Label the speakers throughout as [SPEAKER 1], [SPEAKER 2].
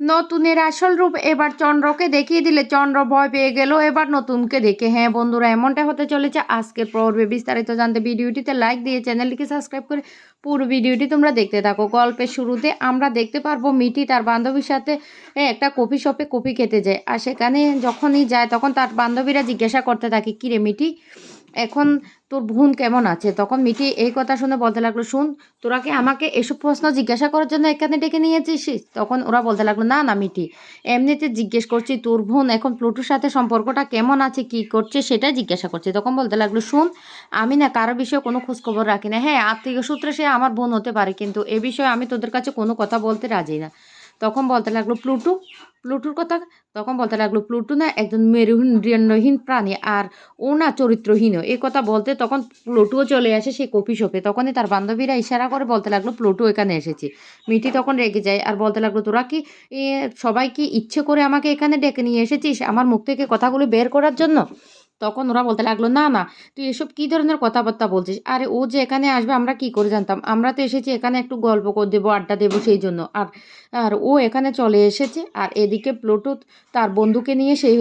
[SPEAKER 1] নতুনের আসল রূপ এবার চন্দ্রকে দেখিয়ে দিলে চন্দ্র ভয় পেয়ে গেল, এবার নতুনকে দেখে। হ্যাঁ বন্ধুরা, এমনটা হতে চলেছে আজকের পর্বে। বিস্তারিত জানতে ভিডিওটিতে লাইক দিয়ে চ্যানেলটিকে সাবস্ক্রাইব করে পুরো ভিডিওটি তোমরা দেখতে থাকো। গল্পের শুরুতে আমরা দেখতে পারব মিটি তার বান্ধবীর সাথে একটা কফি শপে কফি খেতে যায়। আর সেখানে যখনই যায়, তখন তার বান্ধবীরা জিজ্ঞাসা করতে থাকে, কিরে মিটি এখন তোর বোন কেমন আছে? তখন মিটি এই কথা শুনে বলতে লাগল, শুন, তোরা কি আমাকে এসব প্রশ্ন জিজ্ঞাসা করার জন্য এখানে ডেকে নিয়েছিস? তখন ওরা বলতে লাগল, না না মিটি এমনিতে জিজ্ঞেস করছি, তোর বোন এখন প্লুটোর সাথে সম্পর্কটা কেমন আছে, কি করছে সেটাই জিজ্ঞাসা করছে। তখন বলতে লাগল, শুন, আমি না কারও বিষয়ে কোনো খোঁজখবর রাখি না। হ্যাঁ আত্মীয় সূত্রে সে আমার বোন হতে পারে, কিন্তু এ বিষয়ে আমি তোদের কাছে কোনো কথা বলতে রাজি না। তখন বলতে লাগল প্লুটু। প্লুটুর কথা তখন বলতে লাগল প্লুটু না একজন মেরুহীন প্রাণী আর ও না চরিত্রহীন। এই কথা বলতে তখন প্লুটুও চলে আসে সেই কফি শপে। তখনই তার বান্ধবীরা ইশারা করে বলতে লাগল প্লুটু এখানে এসেছে। মিটি তখন রেগে যায় আর বলতে লাগল তোরা কি এ, সবাই কি ইচ্ছে করে আমাকে এখানে ডেকে নিয়ে এসেছিস আমার মুখ থেকে কথাগুলো বের করার জন্য? তখন ওরা বলতে লাগল, না না, তুই এসব কী ধরনের কথাবার্তা বলছিস? আরে, ও যে এখানে আসবে, আমরা কি করে জানতাম? আমরা তো এসেছি এখানে একটু গল্প করে, দেবো, আড্ডা দেবো সেই জন্য। আর আর ও এখানে চলে এসেছে, আর এদিকে প্লুটু তার বন্ধুকে নিয়ে সেই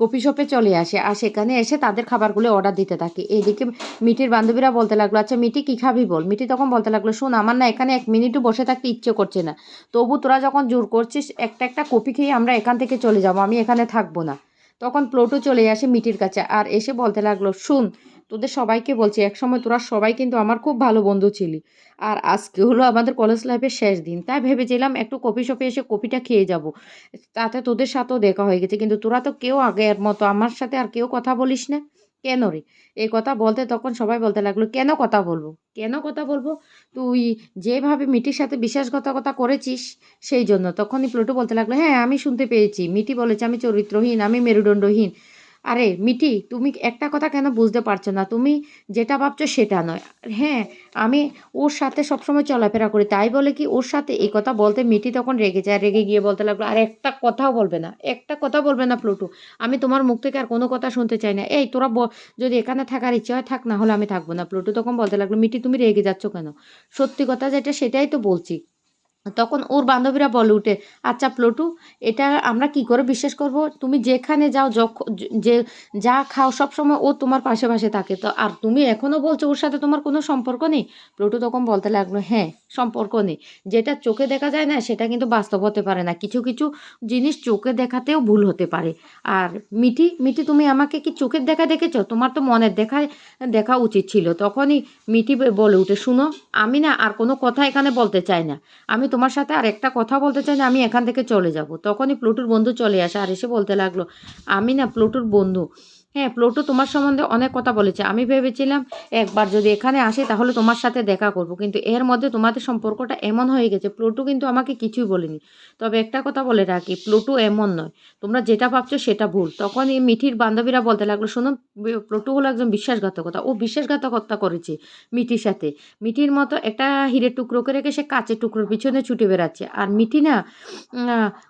[SPEAKER 1] কফি শপে চলে আসে, আর সেখানে এসে তাদের খাবারগুলো অর্ডার দিতে থাকে। এদিকে মিটির বান্ধবীরা বলতে লাগল আচ্ছা মিটি কী খাবি বল? মিটি তখন বলতে লাগল, শোন, আমার না এখানে এক মিনিটও বসে থাকতে ইচ্ছে করছে না। তবু তোরা যখন জোর করছিস, একটা একটা কপি খেয়ে আমরা এখান থেকে চলে যাব, আমি এখানে থাকব না। তখন প্লোটো চলে আসে মিটির কাছে আর এসে বলতে লাগল, শুন, তোদের সবাইকে বলছি, একসময় তোরা সবাই কিন্তু আমার খুব ভালো বন্ধু ছিলি আর আজকে হলো আমাদের কলেজ লাইফের শেষ দিন। তাই ভেবেছিলাম একটু কফি শপে এসে কপিটা খেয়ে যাব। তাতে তোদের সাথেও দেখা হয়ে গেছে, কিন্তু তোরা তো কেউ আগের মতো আমার সাথে আর কেউ কথা বলিস না। কেন রে? এই কথা বলতে তখন সবাই বলতে লাগল, কেন কথা বলব? কেন কথা বলব? তুই যেভাবে মিটির সাথে বিশ্বাসঘাতকতা করেছিস, সেই জন্য। তখনই প্লুটো বলতে লাগল হ্যাঁ আমি শুনতে পেয়েছি। মিটি বলেছে, আমি চরিত্রহীন, আমি মেরুদণ্ডহীন। আরে মিটি তুমি একটা কথা কেন বুঝতে পারছ না? তুমি যেটা ভাবছ সেটা নয়। হ্যাঁ আমি ওর সাথে সবসময় চলাফেরা করি। তাই বলে কি ওর সাথে এই কথা বলতে মিটি তখন রেগে যায়, রেগে গিয়ে বলতে লাগল, আর একটা কথাও বলবে না, একটা কথা বলবে না প্লুটো। আমি তোমার মুখ থেকে আর কোনো কথা শুনতে চাই না। এই তোরা যদি এখানে থাকার ইচ্ছে হয় থাক, না হলে আমি থাকব না। প্লুটো তখন বলতে লাগল মিটি তুমি রেগে যাচ্ছ কেন? সত্যি কথা যেটা সেটাই তো বলছি। তখন ওর বান্ধবীরা বলে উঠে আচ্ছা প্লটু, এটা আমরা কি করে বিশ্বাস করব? তুমি যেখানে যাও যে, যা খাও, সব সময় ও তোমার পাশে পাশে থাকে। তো আর তুমি এখনও বলছো ওর সাথে তোমার কোনো সম্পর্ক নেই? প্লটু তখন বলতে লাগল হ্যাঁ সম্পর্ক নেই। যেটা চোখে দেখা যায় না, সেটা কিন্তু বাস্তব হতে পারে না। কিছু কিছু জিনিস চোখে দেখাতেও ভুল হতে পারে। আর মিটি মিটি তুমি আমাকে কি চোখের দেখা দেখেছ? তোমার তো মনের দেখায়, দেখা উচিত ছিল। তখনই মিটি বলে উঠে শুনো, আমি না আর কোনো কথা এখানে বলতে চাই না। আমি তোমার সাথে আর একটা কথা বলতে চাই না, আমি এখান থেকে চলে যাব। তখনই প্লুটুর বন্ধু চলে আসে আর এসে বলতে লাগল, আমি না প্লুটুর বন্ধু। হ্যাঁ প্লুটু তোমার সম্বন্ধে অনেক কথা বলেছে। আমি ভেবেছিলাম একবার যদি এখানে আসে তাহলে তোমার সাথে দেখা করব, কিন্তু এর মধ্যে তোমাদের সম্পর্কটা এমন হয়ে গেছে, প্লুটু কিন্তু আমাকে কিছুই বলেনি। তবে একটা কথা বলে রাখি, প্লুটু এমন নয়। তোমরা যেটা ভাবছ সেটা ভুল। তখন এই মিঠির বান্ধবীরা বলতে লাগল শোনো বি- প্লুটু হলো একজন বিশ্বাসঘাতকতা। ও বিশ্বাসঘাতকতা করেছে মিঠির সাথে। মিঠির মতো একটা হিরের টুকরোকে রেখে সে কাচের টুকরোর পিছনে ছুটে বেড়াচ্ছে। আর মিঠি না,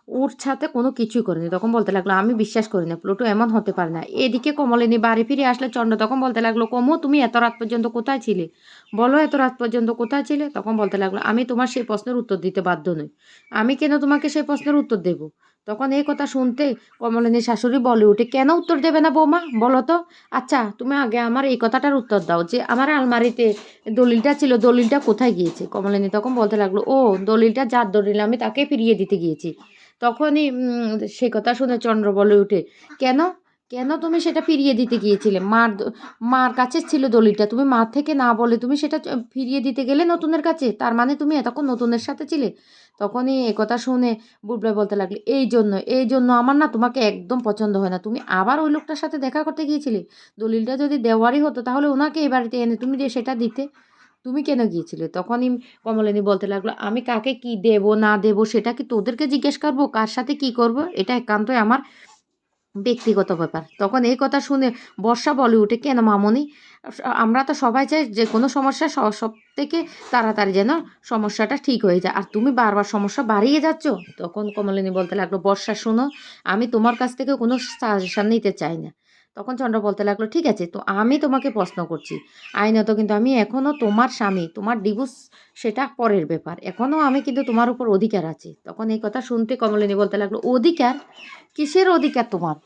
[SPEAKER 1] ওর সাথে কোনো কিছুই করেনি। তখন বলতে লাগল, আমি বিশ্বাস করি না, প্লুটো এমন হতে পারে না। এদিকে কমলিনী, বাড়ি ফিরে আসলে চন্দ্র তখন বলতে লাগল, কমু, তুমি এত রাত পর্যন্ত কোথায় ছিলে? বলো, এত রাত পর্যন্ত কোথায় ছিলে? তখন বলতে লাগল, আমি তোমার সেই প্রশ্নের উত্তর দিতে বাধ্য নই। আমি কেন তোমাকে সেই প্রশ্নের উত্তর দেব? তখন এই কথা শুনতে কমলিনীর শাশুড়ি বলে উঠে, কেন উত্তর দেবে না বৌমা? বলো তো। আচ্ছা তুমি আগে আমার এই কথাটার উত্তর দাও যে আমার আলমারিতে দলিলটা ছিল, দলিলটা কোথায় গিয়েছে? কমলিনী তখন বলতে লাগল, ও, দলিলটা যার দলিল, আমি তাকে ফিরিয়ে দিতে গিয়েছি। তখনই সেই কথা শুনে চন্দ্র বলে উঠে, কেন? কেন তুমি সেটা ফিরিয়ে দিতে গিয়েছিলে? মার মার কাছে ছিল দলিলটা। তুমি মার থেকে না বলে তুমি সেটা ফিরিয়ে দিতে গেলে নতুনের কাছে। তার মানে তুমি এতক্ষণ নতুনের সাথে ছিলে। তখনই একথা শুনে বুবলাই বলতে লাগলে, এই জন্য এই জন্য আমার না তোমাকে একদম পছন্দ হয় না। তুমি আবার ওই লোকটার সাথে দেখা করতে গিয়েছিলে। দলিলটা যদি দেওয়ারই হতো তাহলে ওনাকে এই বাড়িতে এনে তুমি সেটা দিতে, তুমি কেন গিয়েছিলে? তখনই কমলিনী বলতে লাগল, আমি কাকে কি দেব, না দেব, সেটা কি তোদেরকে জিজ্ঞেস করব? কার সাথে কি করব? এটা একান্তই আমার ব্যক্তিগত ব্যাপার। তখন এই কথা শুনে বর্ষা বলে উঠে, কেন মামনি? আমরা তো সবাই চাই যে কোনো সমস্যা সব থেকে তাড়াতাড়ি যেন সমস্যাটা ঠিক হয়ে যায়। আর তুমি বারবার সমস্যা বাড়িয়ে যাচ্ছ? তখন কমলিনী বলতে লাগল, বর্ষা, শুনো, আমি তোমার কাছ থেকে কোনো সাজেশান নিতে চাই না। তখন চন্দ্র বলতে লাগল, ঠিক আছে, তো আমি তোমাকে প্রশ্ন করছি। আইনত কিন্তু আমি এখনও তোমার স্বামী, তোমার ডিভোর্স সেটা পরের ব্যাপার। এখনও আমি কিন্তু তোমার উপর অধিকার আছে। তখন এই কথা শুনতে কমলিনী বলতে লাগল, অধিকার? কিসের অধিকার তোমার?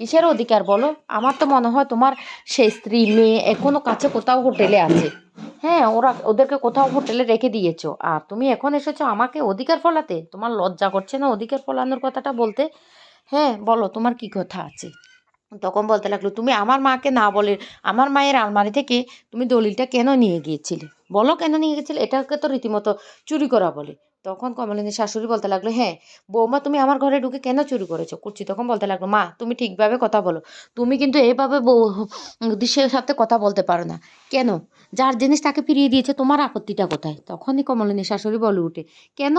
[SPEAKER 1] কিসের অধিকার বলো? আমার তো মনে হয় তোমার সেই স্ত্রী, মেয়ে এখনও কাছে কোথাও হোটেলে আছে। হ্যাঁ ওরা, ওদেরকে কোথাও হোটেলে রেখে দিয়েছ। আর তুমি এখন এসেছ আমাকে অধিকার ফলাতে? তোমার লজ্জা করছে না অধিকার ফলানোর কথাটা বলতে? হ্যাঁ বলো তোমার কি কথা আছে? তখন বলতে লাগল, তুমি আমার মাকে না বলে আমার মায়ের আলমারি থেকে তুমি দলিলটা কেন নিয়ে গিয়েছিলে? বলো কেন নিয়ে গেছিলে এটাকে তো রীতিমতো চুরি করা বলে। তখন কমলিনীর শাশুড়ি বলতে লাগল হ্যাঁ বৌমা তুমি আমার ঘরে ঢুকে কেন চুরি করেছ? কুচি তখন বলতে লাগল, মা, তুমি ঠিকভাবে কথা বলো। তুমি কিন্তু এইভাবে দৃশ্যের সাথে কথা বলতে পারো না। কেন? যার জিনিস তাকে ফিরিয়ে দিয়েছে, তোমার আপত্তিটা কোথায়? তখনই কমলিনী শাশুড়ি বলে উঠে, কেন?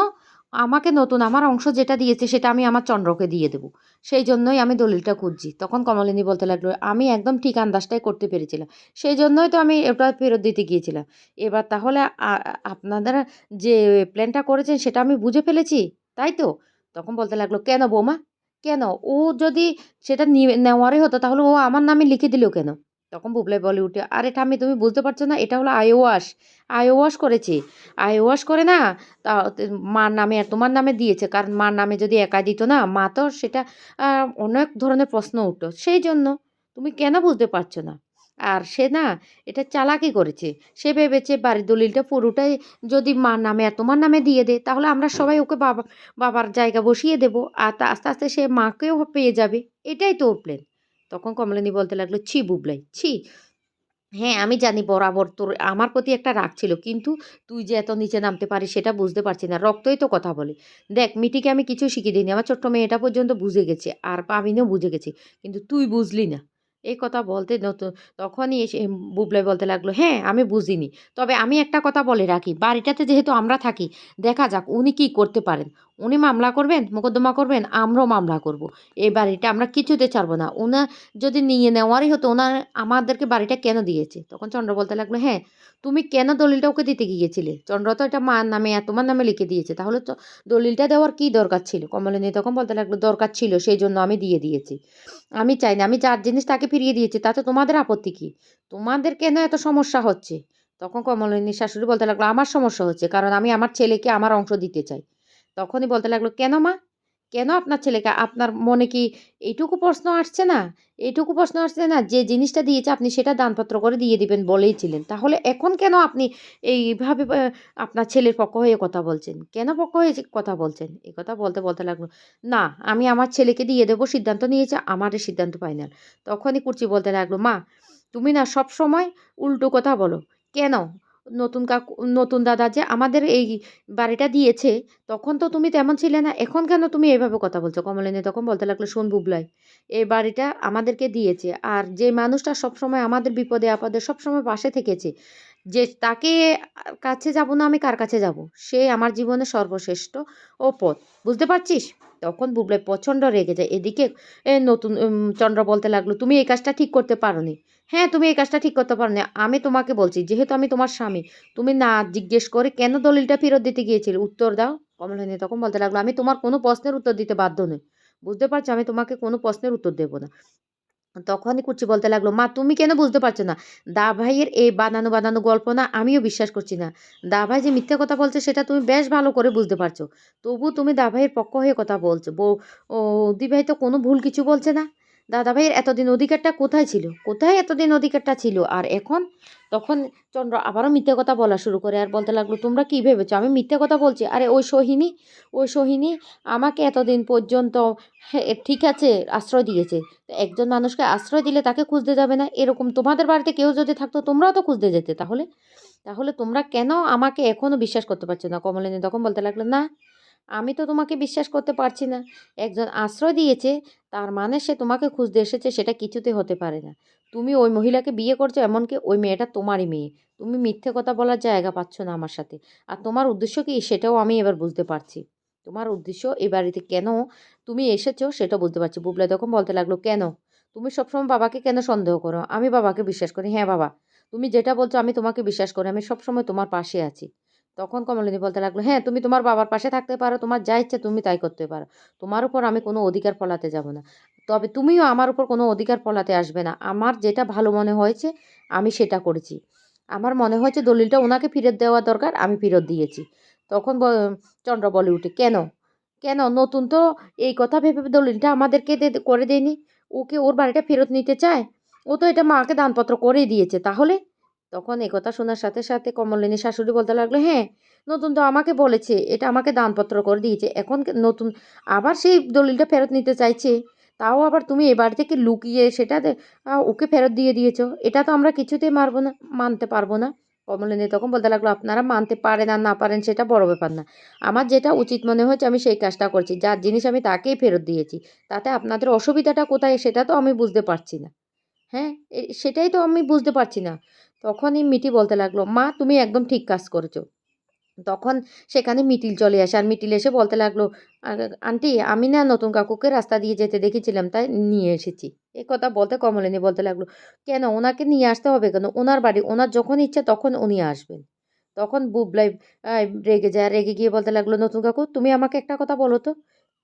[SPEAKER 1] আমাকে নতুন, আমার অংশ যেটা দিয়েছে সেটা আমি আমার চন্দ্রকে দিয়ে দেবো। সেই জন্যই আমি দলিলটা খুঁজছি। তখন কমলিনী বলতে লাগল, আমি একদম ঠিক আন্দাজটাই করতে পেরেছিলাম। সেই জন্যই তো আমি ওটা ফেরত দিতে গিয়েছিলাম। এবার তাহলে আপনাদের যে প্ল্যানটা করেছেন সেটা আমি বুঝে ফেলেছি, তাই তো? তখন বলতে লাগল, কেন বৌমা? কেন? ও যদি সেটা নেওয়ারই হতো তাহলে ও আমার নামে লিখে দিল কেন? তখন বুবলাই বলে উঠে, আরে ঠাম্মি, তুমি বুঝতে পারছ না, এটা হলো আইওয়াশ আইওয়াশ করেছে। আইওয়াশ করে না, তা মার নামে আর তোমার নামে দিয়েছে, কারণ মার নামে যদি একা দিত না, মা তো সেটা অনেক ধরনের প্রশ্ন উঠতো। সেই জন্য তুমি কেন বুঝতে পারছ না? আর সে না, এটা চালাকি করেছে। সে ভেবেছে বাড়ির দলিলটা পুরোটাই যদি মার নামে আর তোমার নামে দিয়ে দে তাহলে আমরা সবাই ওকে বাবা, বাবার জায়গা বসিয়ে দেবো। আর আস্তে আস্তে সে মাকেও পেয়ে যাবে। এটাই তো ওর প্ল্যান তখন কমলিনী বলতে লাগল, ছি বুবলাই, ছি। হ্যাঁ আমি জানি বরাবর তোর, আমার প্রতি একটা রাগ ছিল, কিন্তু তুই যে এত নিচে নামতে পারিস সেটা বুঝতে পারছি না, রক্তই তো কথা বলে। দেখ, মিটিকে আমি কিছু শিখিয়ে দিইনি, আমার ছোট্ট মেয়েটা পর্যন্ত বুঝে গেছে, আর পাবিনও বুঝে গেছে, কিন্তু তুই বুঝলি না। এই কথা বলতে নতুন তখনই এসে বুবলাই বলতে লাগল হ্যাঁ আমি বুঝিনি, তবে আমি একটা কথা বলে রাখি, বাড়িটাতে যেহেতু আমরা থাকি, দেখা যাক উনি কি করতে পারেন। উনি মামলা করবেন, মোকদ্দমা করবেন, আমরাও মামলা করব। এই বাড়িটা আমরা কিছুতে ছাড়বো না। ওনার যদি নিয়ে নেওয়ারই হতো ওনার আমাদেরকে বাড়িটা কেন দিয়েছে? তখন চন্দ্র বলতে লাগল হ্যাঁ তুমি কেন দলিলটা ওকে দিতে গিয়েছিলে? চন্দ্র তো এটা মার নামে, তোমার নামে লিখে দিয়েছে। তাহলে তো দলিলটা দেওয়ার কি দরকার ছিল? কমলিনী তখন বলতে লাগল, দরকার ছিল সেই জন্য আমি দিয়ে দিয়েছি। আমি চাই না, আমি যার জিনিস তাকে ফিরিয়ে দিয়েছি, তাতে তোমাদের আপত্তি কি? তোমাদের কেন এত সমস্যা হচ্ছে? তখন কমলিনী শাশুড়ি বলতে লাগল, আমার সমস্যা হচ্ছে, কারণ আমি আমার ছেলেকে আমার অংশ দিতে চাই। তখনই বলতে লাগল, কেন মা? কেন আপনার ছেলেকে? আপনার মনে কি এইটুকু প্রশ্ন আসছে না? এইটুকু প্রশ্ন আসছে না যে জিনিসটা দিয়েছে আপনি সেটা দানপত্র করে দিয়ে দিবেন বলেইছিলেন তাহলে এখন কেন আপনি এইভাবে আপনার ছেলের পক্ষ হয়ে কথা বলছেন? কেন পক্ষ হয়ে কথা বলছেন? এই কথা বলতে বলতে লাগল, না, আমি আমার ছেলেকে দিয়ে দেবো, সিদ্ধান্ত নিয়েছে, আমার সিদ্ধান্ত ফাইনাল তখনই কুর্চি বলতে লাগল, মা, তুমি না সব সময় উল্টো কথা বলো। কেন? নতুন কাকু, নতুন দাদা যে আমাদের এই বাড়িটা দিয়েছে, তখন তো তুমি তেমন ছিলে না, এখন কেন তুমি এভাবে কথা বলছো? কমলিনী তখন বলতে লাগল, শোন বুবলাই, এই বাড়িটা আমাদেরকে দিয়েছে, আর যে মানুষটা সবসময় আমাদের বিপদে আপদে সবসময় পাশে থেকেছে যে তাকে কাছে যাব না আমি কার কাছে যাব? সে আমার জীবনে সর্বশ্রেষ্ঠ ও পথ। বুঝতে পারছিস? তখন বুবলাই প্রচণ্ড রেগে যায়। এদিকে নতুন চন্দ্র বলতে লাগল, তুমি এই কাজটা ঠিক করতে পারোনি। হ্যাঁ তুমি এই কাজটা ঠিক করতে পারো না আমি তোমাকে বলছি, যেহেতু আমি তোমার স্বামী, তুমি না জিজ্ঞেস করে কেন দলিলটা ফেরত দিতে গিয়েছিলে? উত্তর দাও। কমলিনী তখন বলতে লাগল, আমি তোমার কোনো প্রশ্নের উত্তর দিতে বাধ্য নই। বুঝতে পারছ? আমি তোমাকে কোনো প্রশ্নের উত্তর দেবো না। তখনই কুচি বলতে লাগল, মা, তুমি কেন বুঝতে পারছ না? দা ভাইয়ের এই বানানো বানানো গল্প না আমিও বিশ্বাস করছি না। দা ভাই যে মিথ্যে কথা বলছে সেটা তুমি বেশ ভালো করে বুঝতে পারছ। তবু তুমি দা ভাইয়ের পক্ষ হয়ে কথা বলছো। বউ, ও দি ভাই তো কোনো ভুল কিছু বলছে না? দাদা ভাইয়ের এতদিন অধিকারটা কোথায় ছিল? কোথায় এতদিন অধিকারটা ছিল? আর এখন? তখন চন্দ্র আবারও মিথ্যে কথা বলা শুরু করে আর বলতে লাগল, তোমরা কী ভেবেছো? আমি মিথ্যে কথা বলছি। আরে, ওই সোহিনী ওই সোহিনী আমাকে এতদিন পর্যন্ত ঠিক আছে, আশ্রয় দিয়েছে। তো একজন মানুষকে আশ্রয় দিলে তাকে খুঁজতে যাবে না? এরকম তোমাদের বাড়িতে কেউ যদি থাকতো, তোমরাও তো খুঁজতে যেতে তাহলে? তাহলে তোমরা কেন আমাকে এখনও বিশ্বাস করতে পারছ না? কমলিনী তখন বলতে লাগল, না আমি তো তোমাকে বিশ্বাস করতে পারছি না। একজন আশ্রয় দিয়েছে, তার মানে সে তোমাকে খুঁজতে এসেছে, সেটা কিছুতে হতে পারে না। তুমি ওই মহিলাকে বিয়ে করছ, এমনকি ওই মেয়েটা তোমারই মেয়ে। তুমি মিথ্যে কথা বলার জায়গা পাচ্ছ না আমার সাথে। আর তোমার উদ্দেশ্য কি, সেটাও আমি এবার বুঝতে পারছি। তোমার উদ্দেশ্য এই বাড়িতে কেন তুমি এসেছ, সেটা বুঝতে পারছি। বুবলা তখন বলতে লাগল, কেন? তুমি সবসময় বাবাকে কেন সন্দেহ করো? আমি বাবাকে বিশ্বাস করি। হ্যাঁ বাবা, তুমি যেটা বলছো আমি তোমাকে বিশ্বাস করি। আমি সবসময় তোমার পাশে আছি। তখন কমলিনী বলতে লাগল হ্যাঁ তুমি তোমার বাবার পাশে থাকতে পারো, তোমার যা ইচ্ছে তুমি তাই করতে পারো। তোমার উপর আমি কোনো অধিকার ফলাতে যাব না। তবে তুমিও আমার উপর কোনো অধিকার ফলাতে আসবে না। আমার যেটা ভালো মনে হয়েছে, আমি সেটা করেছি। আমার মনে হয়েছে দলিলটা ওনাকে ফেরত দেওয়া দরকার, আমি ফেরত দিয়েছি। তখন চন্দ্র বলে উঠে, কেন? কেন? নতুন তো এই কথা ভেবে দলিলটা আমাদেরকে করে দেয়নি। ওকে ওর বাড়িটা ফেরত নিতে চায়? ও তো এটা মাকে দানপত্র করেই দিয়েছে, তাহলে? তখন এই কথা শোনার সাথে সাথে কমলিনী শাশুড়ি বলতে লাগল হ্যাঁ নতুন তো আমাকে বলেছে, এটা আমাকে দানপত্র করে দিয়েছে, এখন নতুন, আবার সেই দলিলটা ফেরত নিতে চাইছে, তাও আবার তুমি এ বাড়ি থেকে লুকিয়ে সেটা ওকে ফেরত দিয়ে দিয়েছ, এটা তো আমরা কিছুতেই মারবো না, মানতে পারব না। কমলিনী তখন বলতে লাগল, আপনারা মানতে পারেন আর না পারেন সেটা বড় ব্যাপার না। আমার যেটা উচিত মনে হচ্ছে আমি সেই কাজটা করছি, যার জিনিস আমি তাকেই ফেরত দিয়েছি, তাতে আপনাদের অসুবিধাটা কোথায় সেটা তো আমি বুঝতে পারছি না। হ্যাঁ সেটাই তো আমি বুঝতে পারছি না। তখনই মিটি বলতে লাগল, মা, তুমি একদম ঠিক কাজ করেছ। তখন সেখানে মিটিল চলে আসে আর মিটিল এসে বলতে লাগল, "আ- আন্টি, আমি না নতুন কাকুকে রাস্তা দিয়ে যেতে দেখেছিলাম, তাই নিয়ে এসেছি। এ কথা বলতে কমলিনী বলতে লাগল, কেন, ওনাকে নিয়ে আসতে হবে কেন? ওনার বাড়ি, ওনার যখন ইচ্ছা তখন উনি আসবেন। তখন বুবলাই রেগে যায় রেগে গিয়ে বলতে লাগল, নতুন কাকু, তুমি আমাকে একটা কথা বলো তো?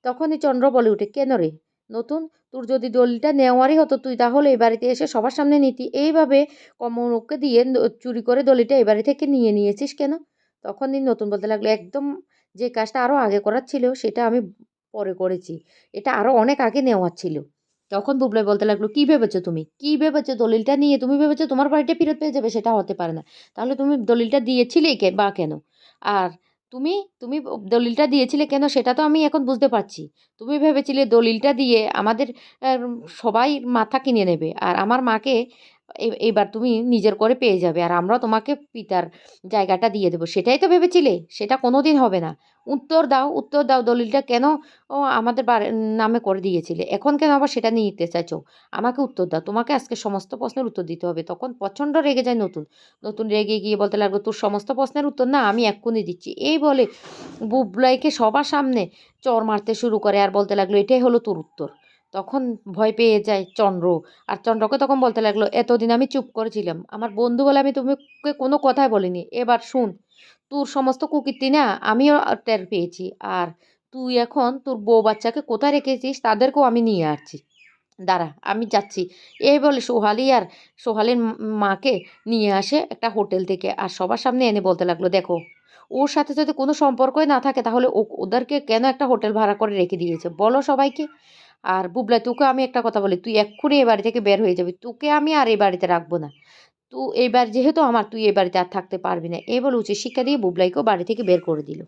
[SPEAKER 1] তখনই চন্দ্র বলে উঠে, কেন রে? নতুন? তোর যদি দলিলটা নেওয়ারই হতো তুই তাহলে এই বাড়িতে এসে সবার সামনে নিতি। এইভাবে কমলকে দিয়ে চুরি করে দলিলটা এই বাড়ি থেকে নিয়ে নিয়েছিস কেন? তখন দিন নতুন বলতে লাগল, একদম যে কাজটা আরও আগে করার ছিল, সেটা আমি পরে করেছি। এটা আরও অনেক আগে নেওয়ার ছিল। তখন বুবলাই বলতে লাগল, কী ভেবেছো তুমি? কি ভেবেছো? দলিলটা নিয়ে তুমি ভেবেছো তোমার বাড়িটা ফেরত পেয়ে যাবে? সেটা হতে পারে না। তাহলে তুমি দলিলটা দিয়েছিলে কে বা কেন? আর তুমি তুমি দলিলটা দিয়েছিলে কেন সেটা তো আমি এখন বুঝতে পারছি। তুমি ভেবেছিলে দলিলটা দিয়ে আমাদের সবাই মাথা কিনে নেবে। আর আমার মাকে এবার তুমি নিজের করে পেয়ে যাবে। আর আমরা তোমাকে পিতার জায়গাটা দিয়ে দেবো। সেটাই তো ভেবেছিলে? সেটা কোনো দিন হবে না। উত্তর দাও উত্তর দাও দলিলটা কেন ও আমাদের নামে করে দিয়েছিলে? এখন কেন আবার সেটা নিয়ে নিতে চাইছো? আমাকে উত্তর দাও। তোমাকে আজকে সমস্ত প্রশ্নের উত্তর দিতে হবে। তখন প্রচণ্ড রেগে যায় নতুন। নতুন রেগে গিয়ে বলতে লাগল, তোর সমস্ত প্রশ্নের উত্তর না, আমি এক্ষুনি দিচ্ছি। এই বলে বুবলাইকে সবার সামনে চর মারতে শুরু করে। আর বলতে লাগল, এটাই হলো তোর উত্তর। তখন ভয় পেয়ে যায় চন্দ্র। আর চন্দ্রকে তখন বলতে লাগল, এতদিন আমি চুপ করেছিলাম। আমার বন্ধু বলে আমি তোমাকে কোনো কথাই বলিনি। এবার শুন, তোর সমস্ত কুকীর্তি না আমিও টের পেয়েছি। আর তুই এখন তোর বউ বাচ্চাকে কোথায় রেখেছিস তাদেরকেও আমি নিয়ে আসছি। দাঁড়া, আমি যাচ্ছি। এই বলে সোহালি আর সোহালির মাকে নিয়ে আসে একটা হোটেল থেকে। আর সবার সামনে এনে বলতে লাগল, দেখো, ওর সাথে যদি কোনো সম্পর্কই না থাকে তাহলে ওদেরকে কেন একটা হোটেল ভাড়া করে রেখে দিয়েছে? বলো সবাইকে। আর বুবলা, তোকে আমি একটা কথা বলি, তুই এক্ষুনি এই বাড়ি থেকে বের হয়ে যাবি। তোকে আমি আর এই বাড়িতে রাখব না। তো এবার যেহেতু আমার, তুই এই বাড়িতে আর থাকতে পারবি না। এই বলে উচিত শিক্ষা দিয়ে বুবলাইকেও বাড়ি থেকে বের করে দিল।